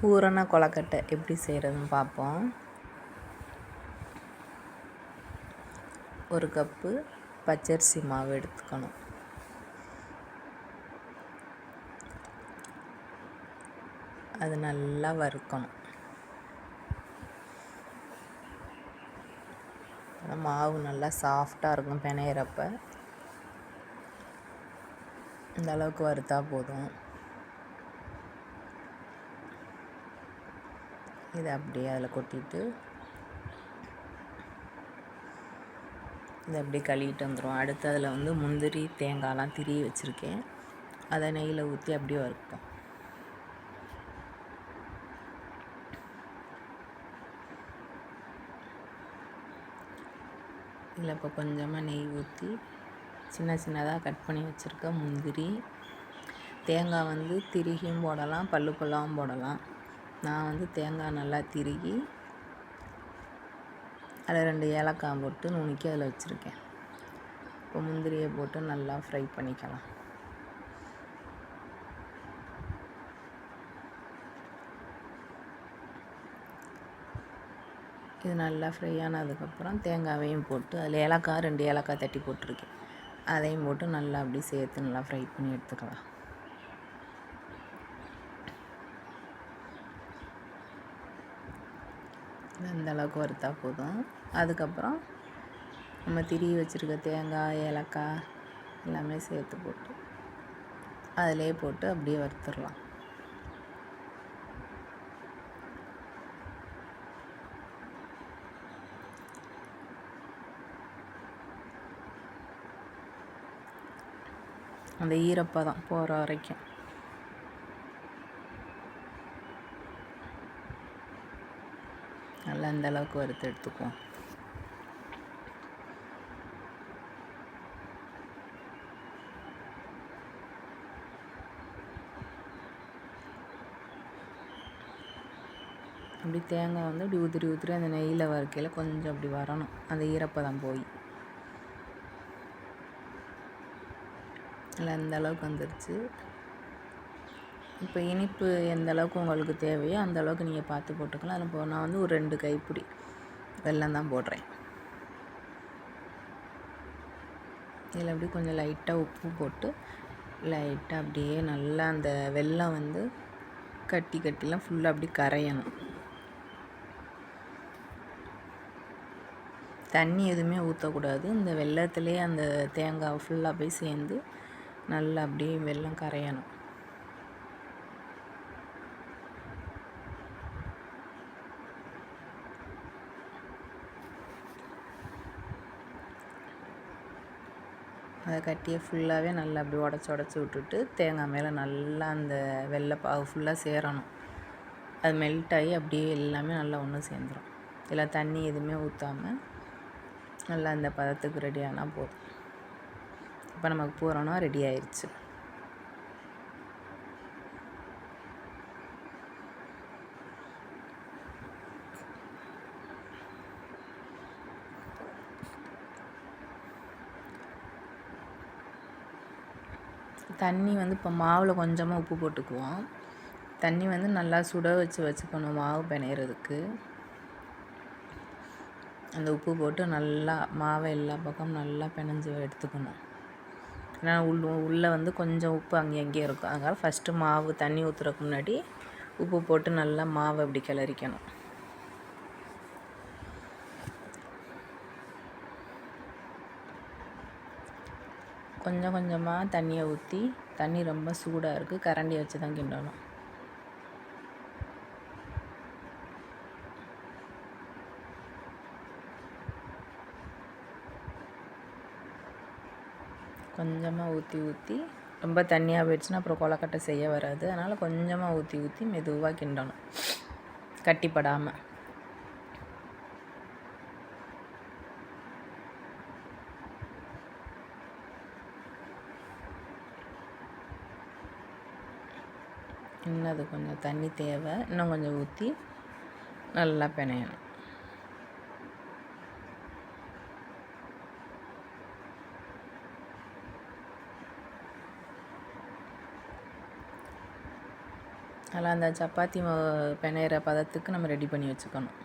பூரண கொலக்கட்டை எப்படி செய்கிறதுன்னு பார்ப்போம். ஒரு கப்பு பச்சரிசி மாவு எடுத்துக்கணும். அது நல்லா வறுக்கணும். மாவு நல்லா சாஃப்டாக இருக்கும் பிணையிறப்ப. இந்த அளவுக்கு வறுத்தா போதும். இதை அப்படியே அதில் கொட்டிட்டு இதை அப்படியே கழுவிட்டு வந்துடும் அடுத்து அதில் வந்து முந்திரி தேங்காய்லாம் திரிய வச்சுருக்கேன். அதை நெய்யில் ஊற்றி அப்படியே வறுப்போம். இதில் இப்போ கொஞ்சமாக நெய் ஊற்றி சின்ன சின்னதாக கட் பண்ணி வச்சுருக்க முந்திரி தேங்காய் வந்து திருகியும் போடலாம் பல்லு பல்லுக்குள்ளாவும் போடலாம். நான் வந்து தேங்காய் நல்லா திருகி அதில் ரெண்டு ஏலக்காய் போட்டு நுணுக்கி அதில் வச்சுருக்கேன். இப்போ முந்திரியை போட்டு நல்லா ஃப்ரை பண்ணிக்கலாம். இது நல்லா ஃப்ரை ஆனதுக்கப்புறம் தேங்காவையும் போட்டு அதில் ஏலக்காய் ரெண்டு ஏலக்காய் தட்டி போட்டிருக்கேன். அதையும் போட்டு நல்லா அப்படி சேர்த்து நல்லா ஃப்ரை பண்ணி எடுத்துக்கலாம். இந்த அளவுக்கு வறுத்தா போதும். அதுக்கப்புறம் நம்ம திரி வச்சுருக்க தேங்காய் ஏலக்காய் எல்லாமே சேர்த்து போட்டு அதிலே போட்டு அப்படியே வறுத்துடலாம். அந்த ஈரப்பதம் போகிற வரைக்கும் நல்லா இந்த அளவுக்கு வறுத்து எடுத்துக்குவோம். அப்படி தேங்காய் வந்து அப்படி உதிரி உதிரி அந்த நெய்யில் வறுக்கையில் கொஞ்சம் அப்படி வரணும். அந்த ஈரப்பதம் போய். இல்லை அந்த அளவுக்கு வந்துருச்சு. இப்போ இனிப்பு எந்த அளவுக்கு உங்களுக்கு தேவையோ அந்த அளவுக்கு நீங்கள் பார்த்து போட்டுக்கலாம். அதில் இப்போ நான் வந்து ஒரு ரெண்டு கைப்பிடி வெல்லம் தான் போடுறேன். இதில் அப்படி கொஞ்சம் லைட்டாக உப்பு போட்டு லைட்டாக அப்படியே நல்லா அந்த வெல்லம் வந்து கட்டி கட்டிலாம் ஃபுல்லாக அப்படி கரையணும். தண்ணி எதுவுமே ஊற்றக்கூடாது இந்த வெள்ளத்துலேயே அந்த தேங்காய் ஃபுல்லாக போய் சேர்ந்து நல்லா அப்படியே வெள்ளம் கரையணும். அதை கட்டியை ஃபுல்லாகவே நல்லா அப்படி உடச்சி உடச்சி விட்டுட்டு தேங்காய் மேலே நல்லா அந்த வெள்ளைப்பாகு ஃபுல்லாக சேரணும். அது மெல்ட் ஆகி அப்படியே எல்லாமே நல்லா ஒன்று சேர்ந்துடும் இதில் தண்ணி எதுவுமே ஊற்றாமல் நல்லா அந்த பதத்துக்கு ரெடி ஆனால் போதும். இப்போ நமக்கு பூரணம் ரெடி ஆயிடுச்சு தண்ணி வந்து இப்போ மாவில் கொஞ்சமாக உப்பு போட்டுக்குவோம். தண்ணி வந்து நல்லா சுட வச்சு வச்சுக்கணும் மாவு பிணையிறதுக்கு. அந்த உப்பு போட்டு நல்லா மாவை எல்லா பக்கமும் நல்லா பிணைஞ்சு எடுத்துக்கணும். ஏன்னா உள் உள்ளே வந்து கொஞ்சம் உப்பு அங்கே அங்கேயே இருக்கும். அதனால் ஃபஸ்ட்டு மாவு தண்ணி ஊற்றுறதுக்கு முன்னாடி உப்பு போட்டு நல்லா மாவை அப்படி கிளறிக்கணும். கொஞ்சம் கொஞ்சமாக தண்ணியை ஊற்றி தண்ணி ரொம்ப சூடாக இருக்குது கரண்டி வச்சு தான் கிண்டணும். கொஞ்சமாக ஊற்றி ஊற்றி ரொம்ப தண்ணியாக போயிடுச்சுன்னா அப்புறம் கொலக்கட்டை செய்ய வராது. அதனால் கொஞ்சமாக ஊற்றி ஊற்றி மெதுவாக கிண்டணும். கட்டிப்படாமல் இன்னும் அது கொஞ்சம் தண்ணி தேவை. இன்னும் கொஞ்சம் ஊற்றி நல்லா பிணையணும். அதில் அந்த சப்பாத்தி மாவு பிணையிற பதத்துக்கு நம்ம ரெடி பண்ணி வச்சுக்கணும்.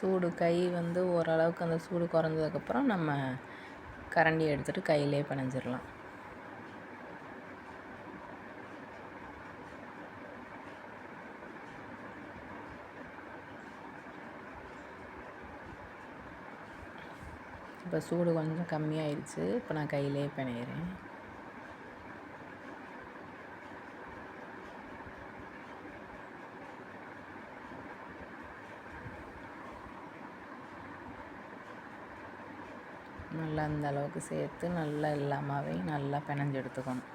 சூடு கை வந்து ஓரளவுக்கு அந்த சூடு குறைஞ்சதுக்கப்புறம் நம்ம கரண்டி எடுத்துகிட்டு கையிலே பிணைஞ்சிடலாம். இப்போ சூடு கொஞ்சம் கம்மியாயிடுச்சு இப்போ நான் கையிலே பிணையிறேன். நல்லா அந்த அளவுக்கு சேர்த்து நல்லா இல்லாமவே நல்லா பிணைஞ்சு எடுத்துக்கணும்.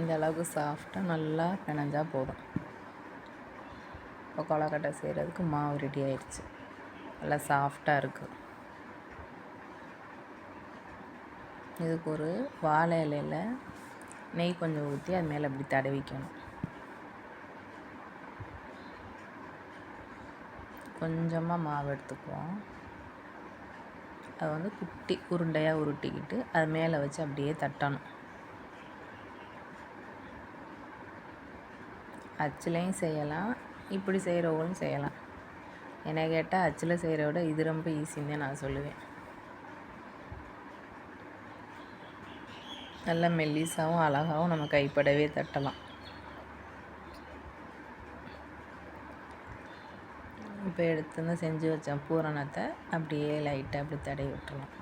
இந்த அளவுக்கு சாஃப்டாக நல்லா பிணைஞ்சால் போதும். இப்போ கொலக்கட்டை செய்கிறதுக்கு மாவு ரெடி ஆயிடுச்சு. நல்லா சாஃப்டாக இருக்குது இதுக்கு ஒரு வாழை இலையில் நெய் கொஞ்சம் ஊற்றி அது மேலே அப்படி தடவிக்கணும். கொஞ்சமாக மாவு எடுத்துக்குவோம். அதை வந்து குட்டி உருண்டையாக உருட்டிக்கிட்டு அது மேலே வச்சு அப்படியே தட்டணும். அச்சுலையும் செய்யலாம். இப்படி செய்கிறவங்களும் செய்யலாம். என்னை கேட்டால் அச்சில் செய்கிற விட இது ரொம்ப ஈஸின்னு தான் நான் சொல்லுவேன். நல்ல மெல்லிசாவும் அழகாகவும் நம்ம கைப்படவே தட்டலாம். இப்போ எடுத்துன்னு செஞ்சு வச்சேன் பூரணத்தை. அப்படியே லைட்டாக அப்படி தடவி விட்டுருவோம்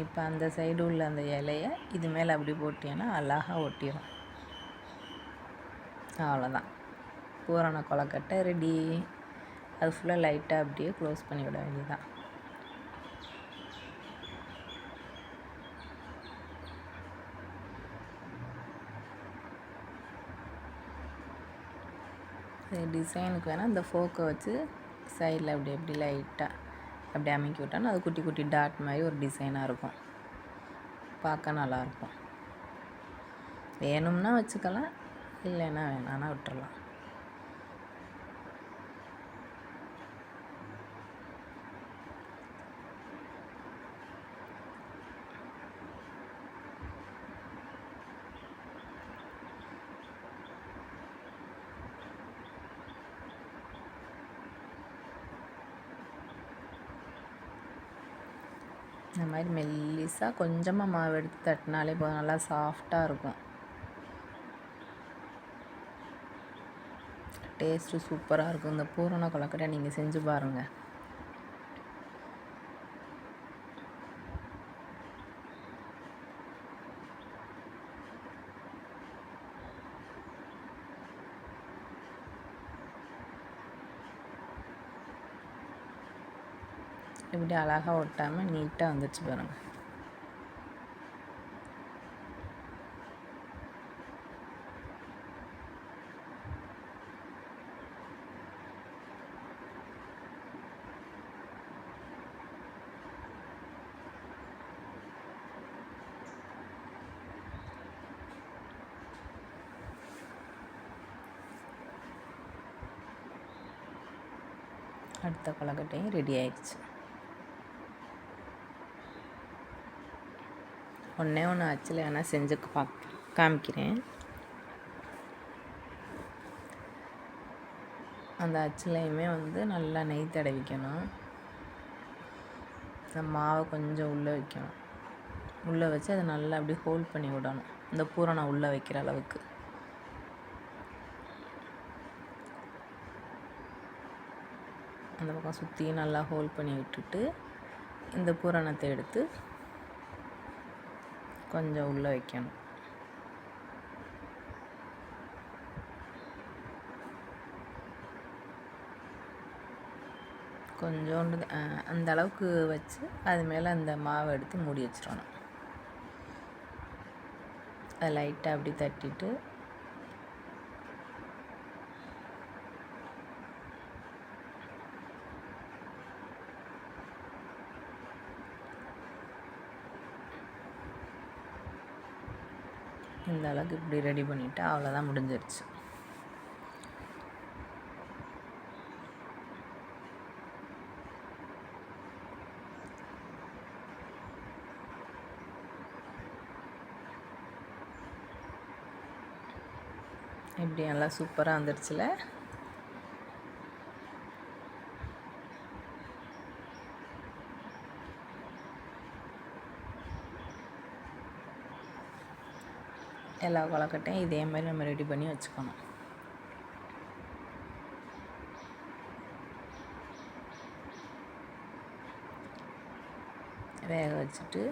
இப்போ அந்த சைடு உள்ள அந்த இலையை இது மேலே அப்படி போட்டிங்கன்னா அழகாக ஒட்டிடும் அவ்வளோதான் பூரண கொலக்கட்டை ரெடி அது ஃபுல்லாக லைட்டாக அப்படியே க்ளோஸ் பண்ணி விட வேண்டியதான் டிசைனுக்கு வேணால் இந்த ஃபோக்கை வச்சு சைடில் அப்படி அப்படி லைட்டாக அப்படி அமைக்கி விட்டோன்னா அது குட்டி குட்டி டாட் மாதிரி ஒரு டிசைனாக இருக்கும். பார்க்க நல்லாயிருக்கும். வேணும்னா வச்சுக்கலாம் இல்லைன்னா வேணான்னா விட்டுறலாம். இந்த மாதிரி மெல்லிஸாக கொஞ்சமாக மாவு எடுத்து தட்டினாலே போதும் நல்லா சாஃப்டாக இருக்கும். டேஸ்ட்டு சூப்பராக இருக்கும். இந்த பூரண கொலக்கட்டை நீங்கள் செஞ்சு பாருங்கள் இப்படி அழகாக ஒட்டாமல் நீட்டாக வந்துச்சு பாருங்கள் அடுத்த கொலக்கட்டையும் ரெடி ஆயிடுச்சு. ஒன்றே ஒன்று ஆச்சில் வேணால் செஞ்சு பா காமிக்கிறேன். அந்த அச்சிலையுமே வந்து நல்லா நெய் தடவிக்கணும். இந்த மாவை கொஞ்சம் உள்ளே வைக்கணும். உள்ளே வச்சு அதை நல்லா அப்படியே ஹோல்ட் பண்ணி விடணும். இந்த பூரணம் உள்ளே வைக்கிற அளவுக்கு. அந்த பக்கம் சுற்றி நல்லா ஹோல்ட் பண்ணி விட்டுட்டு இந்த பூரணத்தை எடுத்து கொஞ்சம் உள்ளே வைக்கணும். கொஞ்சோண்டு அந்த அளவுக்கு வச்சு அது மேலே அந்த மாவை எடுத்து மூடி வச்சிடணும் அதை லைட்டாக அப்படி தட்டிட்டு இந்த அளவுக்கு இப்படி ரெடி பண்ணிவிட்டு அவ்வளோதான் முடிஞ்சிருச்சு. இப்படி நல்லா சூப்பராக வந்துருச்சுல. எல்லா கொலக்கட்டையும் இதே மாதிரி நம்ம ரெடி பண்ணி வச்சுக்கணும். வேக வச்சுட்டு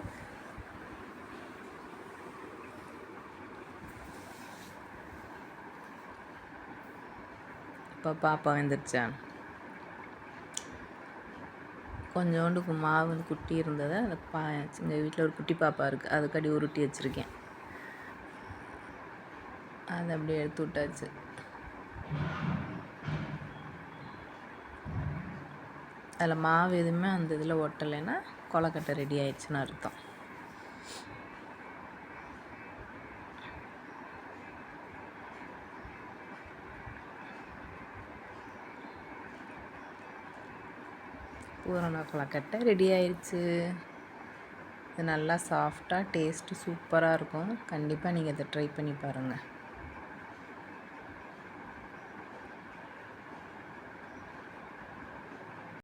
இப்போ பாப்பா வந்துருச்சான் கொஞ்சோண்டு மாவு குட்டி இருந்ததை அந்த பா எங்கள் வீட்டில் ஒரு குட்டி பாப்பா இருக்குது அதுக்கடி உருட்டி வச்சுருக்கேன். அதை அப்படியே எடுத்து விட்டாச்சு. அதில் மாவு எதுவுமே அந்த இதில் ஒட்டலைன்னா கொலக்கட்டை ரெடி ஆயிடுச்சுன்னு அர்த்தம். பூரண கொலக்கட்டை ரெடி ஆயிடுச்சு. இது நல்லா சாஃப்டாக டேஸ்ட்டு சூப்பராக இருக்கும். கண்டிப்பாக நீங்கள் இதை ட்ரை பண்ணி பாருங்கள்